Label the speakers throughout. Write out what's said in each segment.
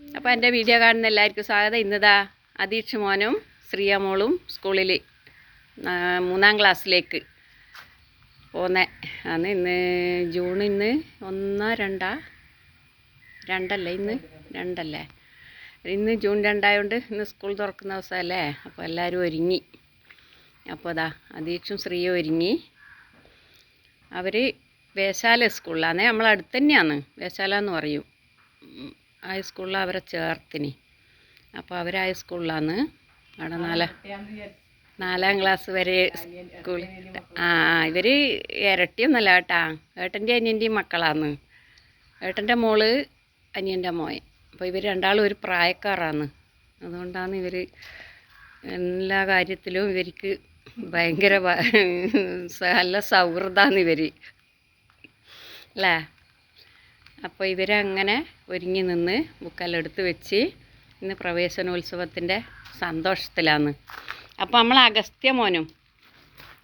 Speaker 1: അപ്പോൾ എന്റെ വീഡിയോ കാണുന്ന എല്ലാവർക്കും സ്വാഗതം. ഇന്നതാ അതീക്ഷ മോനും ശ്രീയ മോളും സ്കൂളിൽ മൂന്നാം ക്ലാസ്സിലേക്ക് പോന്നെ. ആണ് ഇന്ന് ജൂൺ ഇന്ന് ഒന്ന് രണ്ടാ? രണ്ടല്ലേ ഇന്ന്? രണ്ടല്ലേ? ഇന്ന് ജൂൺ രണ്ടായതുകൊണ്ട് ഇന്ന് സ്കൂൾ തുറക്കുന്ന ദിവസമല്ലേ? അപ്പോൾ എല്ലാവരും ഒരുങ്ങി. അപ്പോൾ അതാ അതീക്ഷും ശ്രീയും ഒരുങ്ങി. അവർ വേശാല സ്കൂളിലാണ് നമ്മളെ അടുത്ത് തന്നെയാണ് വേശാല എന്ന് പറയും. ഉം, ആ സ്കൂളിൽ അവരെ ചേർത്തിന് അപ്പോൾ അവർ ഹൈസ്കൂളിലാണ് സ്കൂളിലാണ് അവിടെ നാല നാലാം ക്ലാസ് വരെ സ്കൂൾ ആ ഇവർ ഇരട്ടിയൊന്നല്ല കേട്ടാ ഏട്ടന്റെ അനിയന്റെയും മക്കളാണ് ഏട്ടന്റെ മോൾ അനിയന്റെ മോൻ അപ്പോൾ ഇവർ രണ്ടാളും ഒരു പ്രായക്കാരാണ് അതുകൊണ്ടാണ് ഇവർ എല്ലാ കാര്യത്തിലും ഇവർക്ക് ഭയങ്കര നല്ല സൗഹൃദമാണ് ഇവർ അല്ലേ അപ്പോൾ ഇവരങ്ങനെ ഒരുങ്ങി നിന്ന് ബുക്കെല്ലാം വെച്ച് ഇന്ന് പ്രവേശനോത്സവത്തിന്റെ സന്തോഷത്തിലാണ്. അപ്പോൾ നമ്മൾ അഗസ്ത്യ മോനും.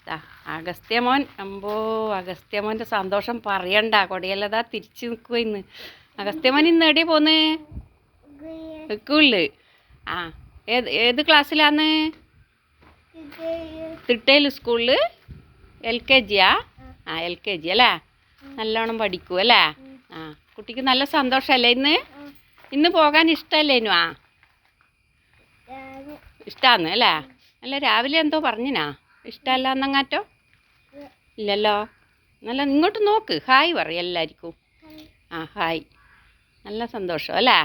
Speaker 1: ദാ അഗസ്ത്യ മോൻ അമ്പോ അഗസ്ത്യ മോന്റെ സന്തോഷം പറയണ്ട. കൊടിയല്ലതാ തിരിച്ച് നിൽക്കുക ഇന്ന്. അഗസ്ത്യ മോൻ ഇന്ന് എവിടെയാ പോന്ന്? സ്കൂളിൽ ആ ഏത് ഏത് ക്ലാസ്സിലാന്ന്? തിട്ടയിൽ സ്കൂളിൽ എൽ കെ ജിയാ? ആ എൽ കെ ജി അല്ലേ? നല്ലോണം പഠിക്കൂ അല്ലേ? ആ കുട്ടിക്ക് നല്ല സന്തോഷമല്ലേ ഇന്ന്? ഇന്ന് പോകാൻ ഇഷ്ടമല്ലേനു ആ. ഇഷ്ടമാന്ന് അല്ലേ? അല്ല രാവിലെ എന്തോ പറഞ്ഞിനാ? ഇഷ്ടമല്ല എന്നങ്ങാറ്റോ? ഇല്ലല്ലോ. നല്ല ഇങ്ങോട്ട് നോക്ക്. ഹായ് പറ എല്ലാവർക്കും ആ ഹായ്. നല്ല സന്തോഷം അല്ലേ?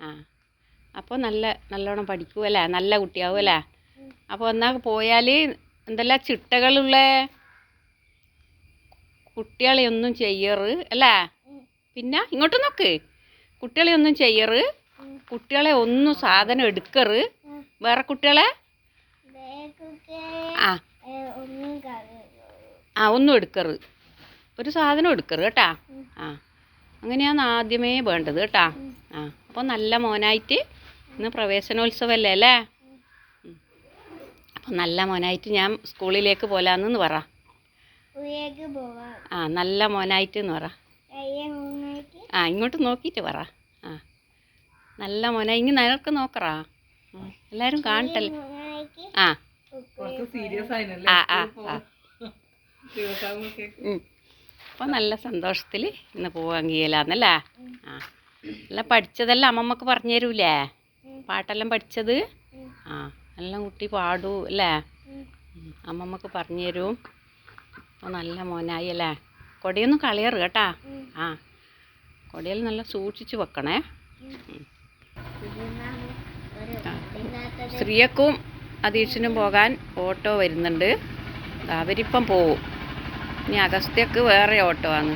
Speaker 1: ആ. അപ്പോൾ നല്ല നല്ലോണം പഠിക്കൂ അല്ലേ? നല്ല കുട്ടിയാവും അല്ലേ? അപ്പോൾ എന്നാൽ പോയാൽ എന്തെല്ലാം ചിട്ടകളുള്ള? കുട്ടികളെ ഒന്നും ചെയ്യറ് അല്ലേ? പിന്നെ ഇങ്ങോട്ട് നോക്ക്. കുട്ടികളെ ഒന്നും ചെയ്യറ്. കുട്ടികളെ ഒന്നും സാധനം എടുക്കറ്. വേറെ കുട്ടികളെ? ആ. ആ ഒന്നും എടുക്കറ്. ഒരു സാധനം എടുക്കറ് കേട്ടാ. ആ. അങ്ങനെയാണ് ആദ്യമേ വേണ്ടത് കേട്ടാ. ആ. അപ്പോൾ നല്ല മോനായിട്ട് ഇന്ന് പ്രവേശനോത്സവമല്ലേ അല്ലേ? ഉം. അപ്പോൾ നല്ല മോനായിട്ട് ഞാൻ സ്കൂളിലേക്ക് പോലാന്ന് പറ. ആ നല്ല മോനായിട്ട് എന്ന് പറ. ആ ഇങ്ങോട്ട് നോക്കിയിട്ട് പറ. ആ. നല്ല മോനെ. ഇങ്ങ് നിനക്ക് നോക്കറാ. എല്ലാവരും കാണട്ടല്ലേ? ആ. ആ ആ. അപ്പോൾ നല്ല സന്തോഷത്തിൽ ഇന്ന് പോവാൻ കഴിയലാന്നല്ലേ ആ. എല്ലാം പഠിച്ചതെല്ലാം അമ്മമ്മക്ക് പറഞ്ഞു തരൂലേ പാട്ടെല്ലാം പഠിച്ചത്? ആ. എല്ലാം കുട്ടി പാടൂ അല്ലേ? അമ്മമ്മക്ക് പറഞ്ഞു തരും അപ്പോൾ നല്ല മോനായി അല്ലേ? കൊടിയൊന്നും കളയറ് കേട്ടാ. ആ. കൊടിയിൽ നല്ല സൂക്ഷിച്ച് വെക്കണേ. സ്ത്രീയക്കും അതീക്ഷനും പോകാൻ ഓട്ടോ വരുന്നുണ്ട്. അവരിപ്പം പോവും. ഇനി അഗസ്ത്യക്ക് വേറെ ഓട്ടോ ആണ്.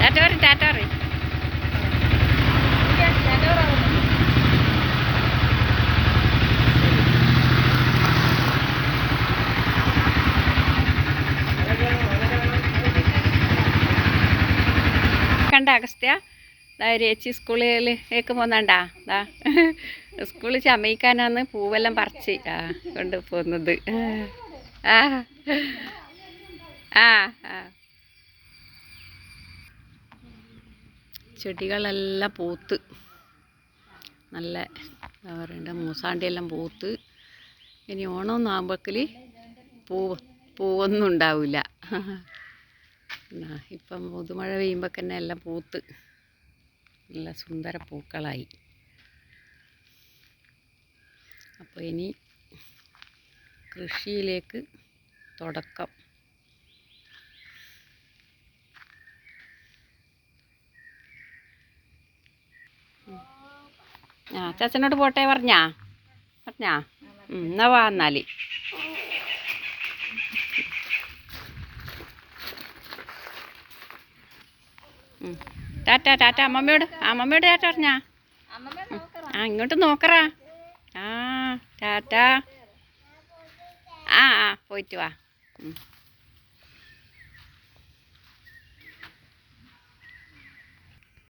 Speaker 1: ടാറ്റോറി ടാറ്റോറി കണ്ട അഗസ്ത്യ ചേച്ചി സ്കൂളിലേക്ക് പോന്നണ്ടാ. ദാ. സ്കൂളിൽ ചമയിക്കാനാന്ന് പൂവെല്ലാം പറിച്ച്. ആ കൊണ്ട് പോകുന്നത് ആ ആ ആ. ചെടികളെല്ലാം പൂത്ത്. നല്ല എന്താ പറയണ്ട മൂസാണ്ടിയെല്ലാം പൂത്ത് ഇനി ഓണമൊന്നും ആകുമ്പോഴേക്കിൽ പൂ പൂവൊന്നും ഉണ്ടാവില്ല ഇപ്പം പുതുമഴ പെയ്യുമ്പോൾ തന്നെ എല്ലാം പൂത്ത് നല്ല സുന്ദര പൂക്കളായി. അപ്പോൾ ഇനി കൃഷിയിലേക്ക് തുടക്കം. ആ ചാച്ചനോട് പോട്ടെ പറഞ്ഞാ? പറഞ്ഞാ? എന്നാ വാ എന്നാൽ ടാറ്റാ ടാറ്റ അമ്മമ്മയോട് അമ്മമ്മയോട് ടാറ്റ പറഞ്ഞാ? ആ ഇങ്ങോട്ട് നോക്കറാ. ആ ടാറ്റ. ആ ആ പോയിട്ട് വാ.